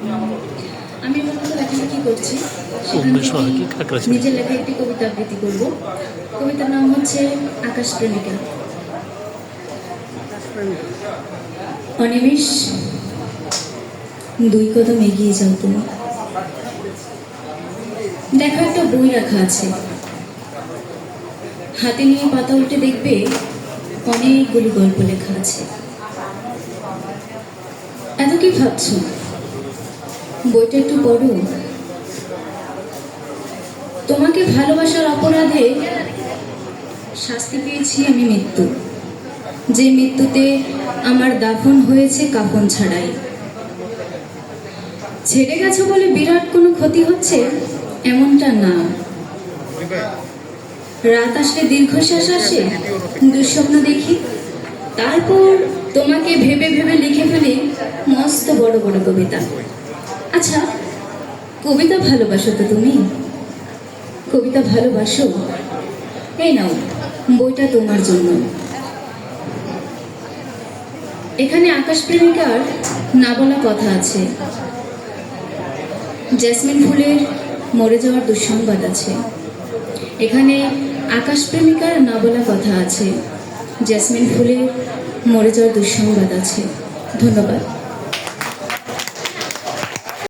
আমি মূলত লেখালেখি করছি? নিজের লেখা একটি কবিতা আবৃত্তি করব। কবিতার নাম হচ্ছে আকাশ প্রেমিকা। অনিমেষ দুই কদম এগিয়ে যাও তুমি। দেখো একটা বই রাখা আছে। হাতে নিয়ে পাতা উল্টে দেখবে অনেকগুলি গল্প লেখা আছে। এত কি ভাবছ? বইটা একটু পড়ো। তোমাকে ভালোবাসার অপরাধে শাস্তি পেয়েছি আমি মৃত্যু। যে মৃত্যুতে আমার দাফন হয়েছে কাফন ছাড়াই। ছেড়ে গেছো বলে বিরাট কোনো ক্ষতি হচ্ছে? এমনটা না। রাত আসলে দীর্ঘশ্বাস আসে, দুঃস্বপ্ন দেখি। তারপর তোমাকে ভেবে ভেবে লিখে ফেলি, মস্ত বড় বড় কবিতা। আচ্ছা কবিতা ভালোবাসো তো তুমি? কবিতা ভালোবাসো? এই নাও, বইটা তোমার জন্য। এখানে আকাশ প্রেমিকার না বলা কথা আছে। জেসমিন ফুলের মরে যাওয়ার দুঃসংবাদ আছে। এখানে আকাশ প্রেমিকার না বলা কথা আছে। জেসমিন ফুলের মরে যাওয়ার দুঃসংবাদ আছে। ধন্যবাদ।